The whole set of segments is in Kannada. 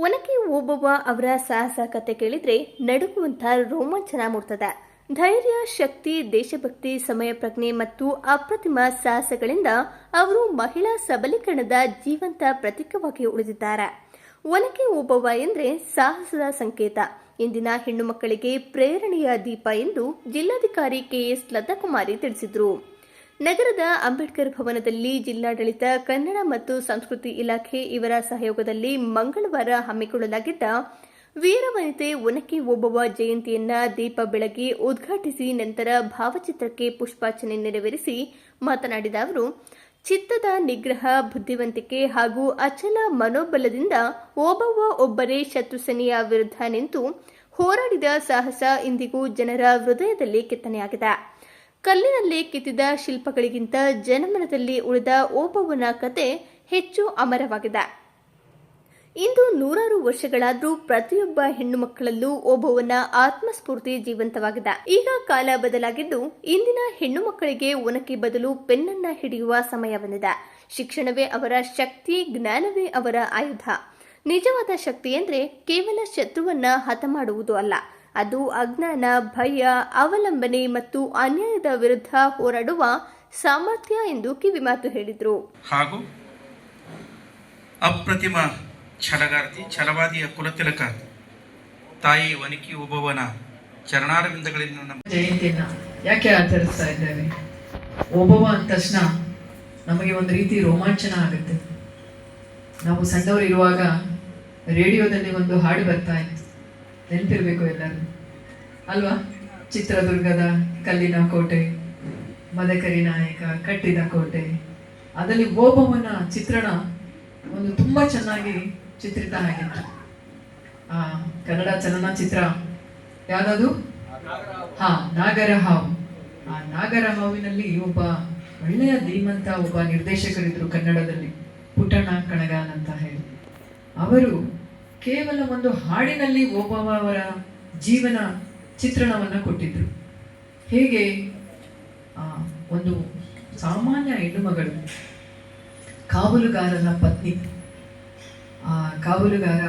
ಒನಕೆ ಓಬವ್ವ ಅವರ ಸಾಹಸ ಕತೆ ಕೇಳಿದ್ರೆ ನಡುಗುವಂತ ರೋಮಾಂಚನ ಮೂಡ್ತದೆ. ಧೈರ್ಯ, ಶಕ್ತಿ, ದೇಶಭಕ್ತಿ, ಸಮಯ ಪ್ರಜ್ಞೆ ಮತ್ತು ಅಪ್ರತಿಮ ಸಾಹಸಗಳಿಂದ ಅವರು ಮಹಿಳಾ ಸಬಲೀಕರಣದ ಜೀವಂತ ಪ್ರತೀಕವಾಗಿ ಉಳಿದಿದ್ದಾರೆ. ಒನಕೆ ಓಬವ್ವ ಎಂದ್ರೆ ಸಾಹಸದ ಸಂಕೇತ. ಇಂದಿನ ಹೆಣ್ಣು ಮಕ್ಕಳಿಗೆ ಪ್ರೇರಣೆಯ ದೀಪ ಎಂದು ಜಿಲ್ಲಾಧಿಕಾರಿ ಕೆಎಸ್ ಲತಾಕುಮಾರಿ ತಿಳಿಸಿದರು. ನಗರದ ಅಂಬೇಡ್ಕರ್ ಭವನದಲ್ಲಿ ಜಿಲ್ಲಾಡಳಿತ, ಕನ್ನಡ ಮತ್ತು ಸಂಸ್ಕೃತಿ ಇಲಾಖೆ ಇವರ ಸಹಯೋಗದಲ್ಲಿ ಮಂಗಳವಾರ ಹಮ್ಮಿಕೊಳ್ಳಲಾಗಿದ್ದ ವೀರವನಿತೆ ಒನಕೆ ಓಬವ್ವ ಜಯಂತಿಯನ್ನ ದೀಪ ಬೆಳಗಿ ಉದ್ಘಾಟಿಸಿ ನಂತರ ಭಾವಚಿತ್ರಕ್ಕೆ ಪುಷ್ಪಾರ್ಚನೆ ನೆರವೇರಿಸಿ ಮಾತನಾಡಿದ ಅವರು, ಚಿತ್ತದ ನಿಗ್ರಹ, ಬುದ್ಧಿವಂತಿಕೆ ಹಾಗೂ ಅಚಲ ಮನೋಬಲದಿಂದ ಓಬವ್ವ ಒಬ್ಬರೇ ಶತ್ರುಸೇನೆಯ ವಿರುದ್ಧ ನಿಂತು ಹೋರಾಡಿದ ಸಾಹಸ ಇಂದಿಗೂ ಜನರ ಹೃದಯದಲ್ಲಿ ಕೆತ್ತನೆಯಾಗಿದೆ. ಕಲ್ಲಿನಲ್ಲಿ ಕೆತ್ತಿದ ಶಿಲ್ಪಗಳಿಗಿಂತ ಜನಮನದಲ್ಲಿ ಉಳಿದ ಓಬವ್ವನ ಕತೆ ಹೆಚ್ಚು ಅಮರವಾಗಿದೆ. ಇಂದು ನೂರಾರು ವರ್ಷಗಳಾದರೂ ಪ್ರತಿಯೊಬ್ಬ ಹೆಣ್ಣು ಮಕ್ಕಳಲ್ಲೂ ಓಬವ್ವನ ಆತ್ಮಸ್ಫೂರ್ತಿ ಜೀವಂತವಾಗಿದೆ. ಈಗ ಕಾಲ ಬದಲಾಗಿದ್ದು ಇಂದಿನ ಹೆಣ್ಣು ಮಕ್ಕಳಿಗೆ ಒನಕೆ ಬದಲು ಪೆನ್ನನ್ನ ಹಿಡಿಯುವ ಸಮಯ ಬಂದಿದೆ. ಶಿಕ್ಷಣವೇ ಅವರ ಶಕ್ತಿ, ಜ್ಞಾನವೇ ಅವರ ಆಯುಧ. ನಿಜವಾದ ಶಕ್ತಿ ಎಂದರೆ ಕೇವಲ ಶತ್ರುವನ್ನ ಹತ ಮಾಡುವುದು ಅಲ್ಲ. ಅದು ಅಜ್ಞಾನ ಭಯ ಅವಲಂಬನೆ ಮತ್ತು ಅನ್ಯಾಯದ ವಿರುದ್ಧ ಹೋರಾಡುವ ಸಾಮರ್ಥ್ಯ ಎಂದು ಕಿವಿಮಾತು ಹೇಳಿದರು. ಹಾಗೂ ಅಪ್ರತಿಮ ಛಲಗಾರ್ತಿ ಛಲವಾದಿಯ ಕುಲತಿಲಕ ತಾಯಿ ವನಿಕಿ ಉಭವನ ಚರಣಾರವಿಂದಗಳಿಂದ ನಮ್ಮ ಜಯಂತಿಯನ್ನ ಯಾಕೆ ಆಚರಿಸ್ತಾ ಇದ್ದೇವೆ? ಒಬ್ಬವ ಅಂದ ತಕ್ಷಣ ನಮಗೆ ಒಂದು ರೀತಿ ರೋಮಾಂಚನ ಆಗುತ್ತೆ. ನಾವು ಸಣ್ಣವರಿರುವಾಗ ರೇಡಿಯೋದಲ್ಲಿ ಒಂದು ಹಾಡು ಬರ್ತಾ ಇತ್ತು. ನೆನಪಿರ್ಬೇಕು ಎಲ್ಲರೂ. ಅಲ್ವಾ? ಚಿತ್ರದುರ್ಗದ ಕಲ್ಲಿನ ಕೋಟೆ, ಮದಕರಿ ನಾಯಕ, ಕಟ್ಟಿದ ಕೋಟೆ. ಅದರಲ್ಲಿ ಓಬವ್ವನ ಚಿತ್ರಣ ಒಂದು ತುಂಬಾ ಚೆನ್ನಾಗಿ ಚಿತ್ರಿತ ಆಗಿತ್ತು. ಆ, ಕನ್ನಡ ಚಲನಚಿತ್ರ ಯಾವುದಾದ್ರು ಹಾ ನಾಗರ ಹಾವು ಆ ನಾಗರ ಹಾವಿನಲ್ಲಿ ಒಬ್ಬ ಒಳ್ಳೆಯ ಧೀಮಂತ ಒಬ್ಬ ನಿರ್ದೇಶಕರಿದ್ರು ಕನ್ನಡದಲ್ಲಿ, ಪುಟ್ಟಣ್ಣ ಕಣಗಾನ್ ಅಂತ ಹೇಳಿ. ಅವರು ಕೇವಲ ಒಂದು ಹಾಡಿನಲ್ಲಿ ಓಬವ್ವ ಅವರ ಜೀವನ ಚಿತ್ರಣವನ್ನ ಕೊಟ್ಟಿದ್ರು. ಹೇಗೆ? ಒಂದು ಸಾಮಾನ್ಯ ಹೆಣ್ಣುಮಗಳು ಕಾವಲುಗಾರನ ಪತ್ನಿ. ಆ, ಕಾವಲುಗಾರ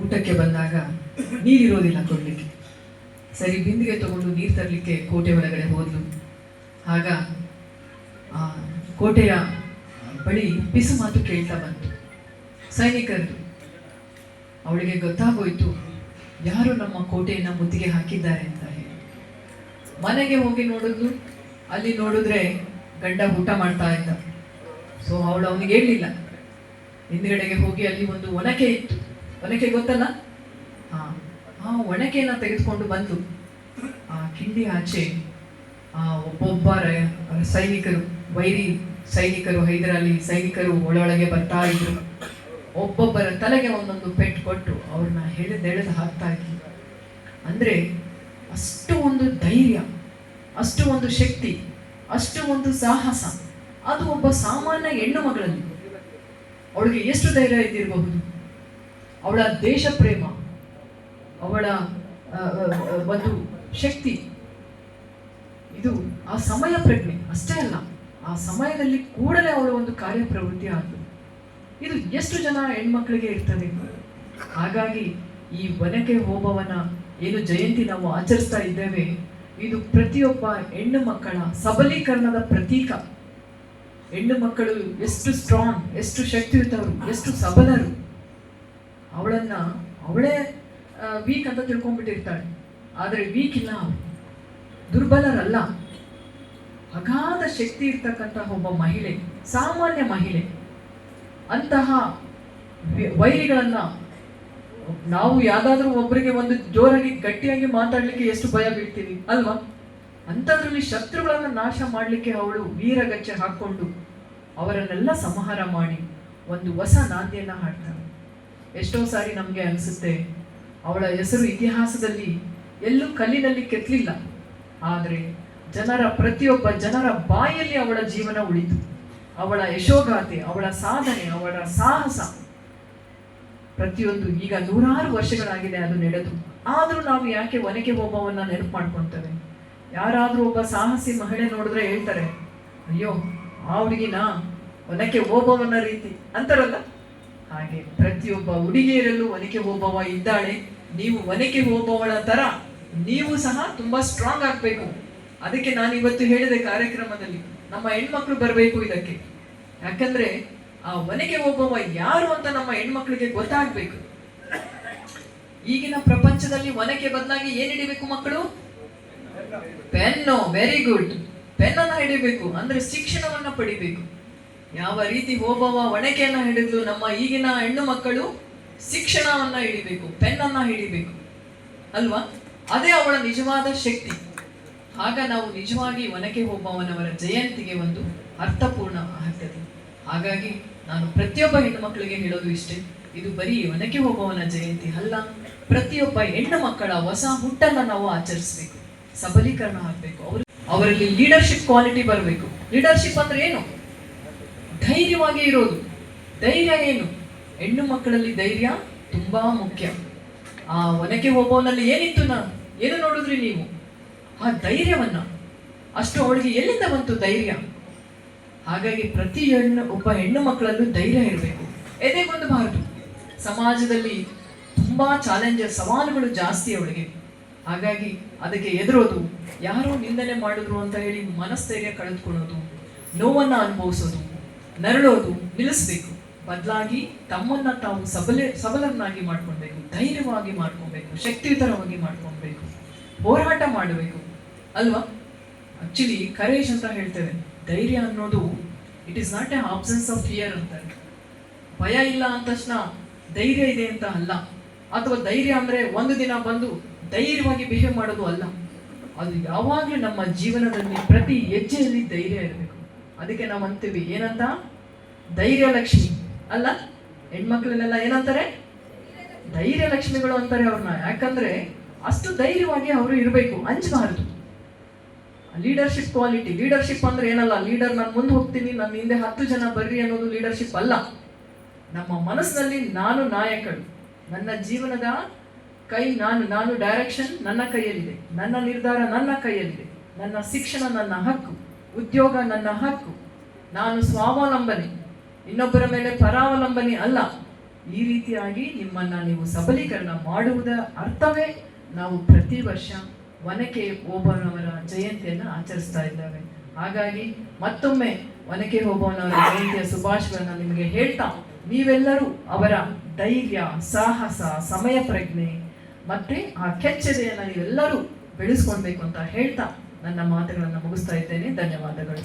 ಊಟಕ್ಕೆ ಬಂದಾಗ ನೀರಿರೋದಿಲ್ಲ ಕೊಡಲಿಕ್ಕೆ. ಸರಿ, ಬಿಂದಿಗೆ ತಗೊಂಡು ನೀರು ತರಲಿಕ್ಕೆ ಕೋಟೆ ಒಳಗಡೆ ಹೋದ್ಲು. ಆಗ, ಆ, ಕೋಟೆಯ ಬಳಿ ಬಿಸು ಮಾತು ಕೇಳ್ತಾ ಬಂತು. ಸೈನಿಕರು ಅವಳಿಗೆ ಗೊತ್ತಾಗೋಯ್ತು, ಯಾರು ನಮ್ಮ ಕೋಟೆಯನ್ನ ಮುತ್ತಿಗೆ ಹಾಕಿದ್ದಾರೆ ಅಂತ ಹೇಳಿ. ಮನೆಗೆ ಹೋಗಿ ನೋಡಿದ್ಲು ಅಲ್ಲಿ ನೋಡಿದ್ರೆ ಗಂಡ ಊಟ ಮಾಡ್ತಾ ಇದ್ದ. ಸೊ ಅವಳು ಅವನಿಗೆ ಹೇಳಲಿಲ್ಲ ಹಿಂದ್ಗಡೆಗೆ ಹೋಗಿ ಅಲ್ಲಿ ಒಂದು ಒನಕೆ ಇತ್ತು. ಒನಕೆ ಗೊತ್ತಲ್ಲ? ಆ ಒಣಕೆಯನ್ನು ತೆಗೆದುಕೊಂಡು ಬಂದು, ಆ ಕಿಂಡಿ ಆಚೆ, ಆ ಒಬ್ಬೊಬ್ಬ ಸೈನಿಕರು, ವೈರಿ ಸೈನಿಕರು, ಹೈದರಾಲಿ ಸೈನಿಕರು ಒಳೊಳಗೆ ಬರ್ತಾ ಇದ್ರು. ಒಬ್ಬೊಬ್ಬರ ತಲೆಗೆ ಒಂದೊಂದು ಪೆಟ್ಟು ಕೊಟ್ಟು ಅವ್ರನ್ನ ಎಳೆದೆಳೆದು ಹಾಕ್ತಾ ಇದ್ರು ಅಂದರೆ ಅಷ್ಟು ಒಂದು ಧೈರ್ಯ, ಅಷ್ಟು ಒಂದು ಶಕ್ತಿ, ಅಷ್ಟು ಒಂದು ಸಾಹಸ, ಅದು ಒಬ್ಬ ಸಾಮಾನ್ಯ ಹೆಣ್ಣು ಮಗಳಲ್ಲಿ. ಅವಳಿಗೆ ಎಷ್ಟು ಧೈರ್ಯ ಇದ್ದಿರಬಹುದು? ಅವಳ ದೇಶ ಪ್ರೇಮ, ಅವಳ ಒಂದು ಶಕ್ತಿ. ಇದು ಆ ಸಮಯ ಪ್ರಜ್ಞೆ, ಅಷ್ಟೇ ಅಲ್ಲ, ಆ ಸಮಯದಲ್ಲಿ ಕೂಡಲೇ ಅವಳ ಒಂದು ಕಾರ್ಯಪ್ರವೃತ್ತಿ ಆದ್ಲು. ಇದು ಎಷ್ಟು ಜನ ಹೆಣ್ಮಕ್ಳಿಗೆ ಇರ್ತದೆ? ಹಾಗಾಗಿ ಈ ಒನಕೆ ಹೋಬವನ ಏನು ಜಯಂತಿ ನಾವು ಆಚರಿಸ್ತಾ ಇದ್ದೇವೆ, ಇದು ಪ್ರತಿಯೊಬ್ಬ ಹೆಣ್ಣು ಮಕ್ಕಳ ಸಬಲೀಕರಣದ ಪ್ರತೀಕ. ಹೆಣ್ಣು ಮಕ್ಕಳು ಎಷ್ಟು ಸ್ಟ್ರಾಂಗ್ ಎಷ್ಟು ಶಕ್ತಿಯುತವರು ಎಷ್ಟು ಸಬಲರು. ಅವಳನ್ನ ಅವಳೇ ವೀಕ್ ಅಂತ ತಿಳ್ಕೊಂಡ್ಬಿಟ್ಟಿರ್ತಾಳೆ. ಆದರೆ ವೀಕ್ ಇಲ್ಲ ಅವಳು. ದುರ್ಬಲರಲ್ಲ. ಅಗಾಧ ಶಕ್ತಿ ಇರ್ತಕ್ಕಂತಹ ಒಬ್ಬ ಮಹಿಳೆ, ಸಾಮಾನ್ಯ ಮಹಿಳೆ. ಅಂತಹ ವೈರಿಗಳನ್ನು ನಾವು ಯಾವ್ದಾದ್ರೂ ಒಬ್ಬರಿಗೆ ಒಂದು ಜೋರಾಗಿ ಗಟ್ಟಿಯಾಗಿ ಮಾತಾಡಲಿಕ್ಕೆ ಎಷ್ಟು ಭಯ ಬೀಳ್ತೀವಿ ಅಲ್ವಾ? ಅಂಥದ್ರಲ್ಲಿ ಶತ್ರುಗಳನ್ನು ನಾಶ ಮಾಡಲಿಕ್ಕೆ ಅವಳು ವೀರಗಚ್ಚೆ ಹಾಕೊಂಡು ಅವರನ್ನೆಲ್ಲ ಸಂಹಾರ ಮಾಡಿ ಒಂದು ಹೊಸ ನಾಂದಿಯನ್ನ ಹಾಡ್ತಾಳೆ. ಎಷ್ಟೋ ಸಾರಿ ನಮಗೆ ಅನಿಸುತ್ತೆ, ಅವಳ ಹೆಸರು ಇತಿಹಾಸದಲ್ಲಿ ಎಲ್ಲೂ ಕಲ್ಲಿನಲ್ಲಿ ಕೆತ್ತಲಿಲ್ಲ. ಆದರೆ ಜನರ ಪ್ರತಿಯೊಬ್ಬ ಜನರ ಬಾಯಲ್ಲಿ ಅವಳ ಜೀವನ ಉಳಿತು. ಅವಳ ಯಶೋಗಾಥೆ, ಅವಳ ಸಾಧನೆ, ಅವಳ ಸಾಹಸ. ಪ್ರತಿಯೊಂದು ಈಗ ನೂರಾರು ವರ್ಷಗಳಾಗಿದೆ ಅದು ನಡೆದು. ಆದರೂ ನಾವು ಯಾಕೆ ಒನಕೆ ಓಬವನ್ನ ನೆನಪು ಮಾಡ್ಕೊಳ್ತೇವೆ ಯಾರಾದರೂ ಒಬ್ಬ ಸಾಹಸಿ ಮಹಿಳೆ ನೋಡಿದ್ರೆ ಹೇಳ್ತಾರೆ, ಅಯ್ಯೋ, ಆ ಹುಡುಗಿನ ಒನಕೆ ಓಬವನ ರೀತಿ. ಅಂತಾರಲ್ಲ? ಹಾಗೆ ಪ್ರತಿಯೊಬ್ಬ ಹುಡುಗಿಯರಲ್ಲೂ ಒನಕೆ ಓಬವ್ವ ಇದ್ದಾಳೆ. ನೀವು ಒನಕೆ ಓಬವ್ವಳ ತರ ನೀವು ಸಹ ತುಂಬಾ ಸ್ಟ್ರಾಂಗ್ ಆಗ್ಬೇಕು. ಅದಕ್ಕೆ ನಾನು ಇವತ್ತು ಹೇಳಿದೆ ಕಾರ್ಯಕ್ರಮದಲ್ಲಿ, ನಮ್ಮ ಹೆಣ್ಮಕ್ಳು ಬರಬೇಕು ಇದಕ್ಕೆ. ಯಾಕಂದ್ರೆ ಆ ಮನೆಗೆ ಓಬವ್ವ ಯಾರು ಅಂತ ನಮ್ಮ ಹೆಣ್ಮಕ್ಳಿಗೆ ಗೊತ್ತಾಗ್ಬೇಕು. ಈಗಿನ ಪ್ರಪಂಚದಲ್ಲಿ ಒನಕೆ ಬದಲಾಗಿ ಏನ್ ಹಿಡಿಬೇಕು ಮಕ್ಕಳು? ಪೆನ್ನು ವೆರಿ ಗುಡ್ ಪೆನ್ನನ್ನ ಹಿಡಿಬೇಕು, ಅಂದ್ರೆ ಶಿಕ್ಷಣವನ್ನ ಪಡಿಬೇಕು. ಯಾವ ರೀತಿ ಓಬವ್ವ ಒಣಕೆಯನ್ನ ಹಿಡಿದ್ಲು ನಮ್ಮ ಈಗಿನ ಹೆಣ್ಣು ಮಕ್ಕಳು ಶಿಕ್ಷಣವನ್ನ ಹಿಡಿಬೇಕು, ಪೆನ್ನನ್ನ ಹಿಡಿಬೇಕು. ಅಲ್ವಾ? ಅದೇ ಅವಳ ನಿಜವಾದ ಶಕ್ತಿ. ಆಗ ನಾವು ನಿಜವಾಗಿ ಒನಕೆ ಓಬವ್ವನವರ ಜಯಂತಿಗೆ ಒಂದು ಅರ್ಥಪೂರ್ಣ ಆಗ್ತದೆ ಹಾಗಾಗಿ ನಾನು ಪ್ರತಿಯೊಬ್ಬ ಹೆಣ್ಣು ಮಕ್ಕಳಿಗೆ ಹೇಳೋದು ಇಷ್ಟೇ. ಇದು ಬರೀ ಒನಕೆ ಹೋಗುವವನ ಜಯಂತಿ ಅಲ್ಲ. ಪ್ರತಿಯೊಬ್ಬ ಹೆಣ್ಣು ಮಕ್ಕಳ ಹೊಸ ಹುಟ್ಟನ್ನ ನಾವು ಆಚರಿಸಬೇಕು. ಸಬಲೀಕರಣ ಆಗ್ಬೇಕು. ಅವರು ಅವರಲ್ಲಿ ಲೀಡರ್ಶಿಪ್ ಕ್ವಾಲಿಟಿ ಬರಬೇಕು. ಲೀಡರ್ಶಿಪ್ ಅಂದ್ರೆ ಏನು? ಧೈರ್ಯವಾಗಿ ಇರೋದು. ಧೈರ್ಯ ಏನು? ಹೆಣ್ಣು ಮಕ್ಕಳಲ್ಲಿ ಧೈರ್ಯ ತುಂಬಾ ಮುಖ್ಯ. ಆ ಒನಕೆ ಹೋಗೋನಲ್ಲಿ ಏನಿತ್ತು ನಾ ಏನು ನೋಡಿದ್ರಿ ನೀವು? ಆ ಧೈರ್ಯವನ್ನ. ಅಷ್ಟು ಅವಳಿಗೆ ಎಲ್ಲಿಂದ ಬಂತು ಧೈರ್ಯ? ಹಾಗಾಗಿ ಪ್ರತಿ ಹೆಣ್ಣು, ಒಬ್ಬ ಹೆಣ್ಣು ಮಕ್ಕಳಲ್ಲೂ ಧೈರ್ಯ ಇರಬೇಕು. ಎದೆಗೊಂದಬಾರದು ಸಮಾಜದಲ್ಲಿ ತುಂಬಾ ಚಾಲೆಂಜಸ್ ಸವಾಲುಗಳು ಜಾಸ್ತಿ ಅವಳಿಗೆ. ಹಾಗಾಗಿ ಅದಕ್ಕೆ ಎದುರೋದು ಯಾರೋ ನಿಂದನೆ ಮಾಡಿದ್ರು ಅಂತ ಹೇಳಿ ಮನಸ್ಥೈರ್ಯ ಕಳೆದುಕೊಳ್ಳೋದು, ನೋವನ್ನು ಅನುಭವಿಸೋದು, ನರಳೋದು, ನಿಲ್ಲಿಸ್ಬೇಕು. ಬದಲಾಗಿ ತಮ್ಮನ್ನ ತಾವು ಸಬಲೆ, ಸಬಲರನ್ನಾಗಿ ಮಾಡ್ಕೊಳ್ಬೇಕು, ಧೈರ್ಯವಾಗಿ ಮಾಡ್ಕೊಬೇಕು ಶಕ್ತಿಯುತರವಾಗಿ ಮಾಡ್ಕೊಳ್ಬೇಕು, ಹೋರಾಟ ಮಾಡಬೇಕು. ಅಲ್ವಾ? ಆಕ್ಚುಲಿ ಕರೇಶ್ ಅಂತ ಹೇಳ್ತೇವೆ. ಧೈರ್ಯ ಅನ್ನೋದು it is not a absence of fear ಅಂತಾರೆ ಭಯ ಇಲ್ಲ ಅಂದ ತಕ್ಷಣ ಧೈರ್ಯ ಇದೆ ಅಂತ ಅಲ್ಲ. ಅಥವಾ ಧೈರ್ಯ ಅಂದ್ರೆ ಒಂದು ದಿನ ಬಂದು ಧೈರ್ಯವಾಗಿ ಬಿಹೇವ್ ಮಾಡೋದು ಅಲ್ಲ. ಅದು ಯಾವಾಗಲೂ ನಮ್ಮ ಜೀವನದಲ್ಲಿ ಪ್ರತಿ ಹೆಜ್ಜೆಯಲ್ಲಿ ಧೈರ್ಯ ಇರಬೇಕು. ಅದಕ್ಕೆ ನಾವು ಅಂತೀವಿ, ಏನಂತ? ಧೈರ್ಯ ಲಕ್ಷ್ಮಿ ಅಲ್ಲ? ಹೆಣ್ಮಕ್ಳನ್ನೆಲ್ಲ ಏನಂತಾರೆ? ಧೈರ್ಯ ಲಕ್ಷ್ಮಿಗಳು ಅಂತಾರೆ ಅವ್ರನ್ನ. ಯಾಕಂದ್ರೆ ಅಷ್ಟು ಧೈರ್ಯವಾಗಿ ಅವರು ಇರಬೇಕು ಅಂಚಬಾರದು ಲೀಡರ್ಶಿಪ್ ಕ್ವಾಲಿಟಿ ಲೀಡರ್ಶಿಪ್ ಅಂದ್ರೆ ಏನಲ್ಲ? ಲೀಡರ್ ನಾನು ಮುಂದೆ ಹೋಗ್ತೀನಿ ನನ್ನ ಹಿಂದೆ ಹತ್ತು ಜನ ಬರ್ರಿ ಅನ್ನೋದು ಲೀಡರ್ಶಿಪ್ ಅಲ್ಲ. ನಮ್ಮ ಮನಸ್ಸಿನಲ್ಲಿ ನಾನು ನಾಯಕಳು ನನ್ನ ಜೀವನದ ಕೈ ನಾನು ನಾನು ಡೈರೆಕ್ಷನ್ ನನ್ನ ಕೈಯಲ್ಲಿದೆ. ನನ್ನ ನಿರ್ಧಾರ ನನ್ನ ಕೈಯಲ್ಲಿದೆ. ನನ್ನ ಶಿಕ್ಷಣ ನನ್ನ ಹಕ್ಕು. ಉದ್ಯೋಗ ನನ್ನ ಹಕ್ಕು. ನಾನು ಸ್ವಾವಲಂಬನೆ. ಇನ್ನೊಬ್ಬರ ಮೇಲೆ ಪರಾವಲಂಬನೆ ಅಲ್ಲ. ಈ ರೀತಿಯಾಗಿ ನಿಮ್ಮನ್ನ ನೀವು ಸಬಲೀಕರಣ ಮಾಡುವುದರ ಅರ್ಥವೇ? ನಾವು ಪ್ರತಿ ವರ್ಷ ಒನಕೆ ಓಬವ್ವನವರ ಜಯಂತಿಯನ್ನು ಆಚರಿಸ್ತಾ ಇದ್ದಾರೆ ಹಾಗಾಗಿ ಮತ್ತೊಮ್ಮೆ ಒನಕೆ ಓಬವ್ವನವರ ಜಯಂತಿಯ ಶುಭಾಶಯಗಳನ್ನು ನಿಮಗೆ ಹೇಳ್ತಾ, ನೀವೆಲ್ಲರೂ ಅವರ ಧೈರ್ಯ, ಸಾಹಸ, ಸಮಯ ಪ್ರಜ್ಞೆ ಮತ್ತೆ ಆ ಕೆಚ್ಚೆದೆಯನ್ನು ನೀವೆಲ್ಲರೂ ಬೆಳೆಸ್ಕೊಳ್ಬೇಕು ಅಂತ ಹೇಳ್ತಾ ನನ್ನ ಮಾತುಗಳನ್ನು ಮುಗಿಸ್ತಾ ಇದ್ದೇನೆ. ಧನ್ಯವಾದಗಳು.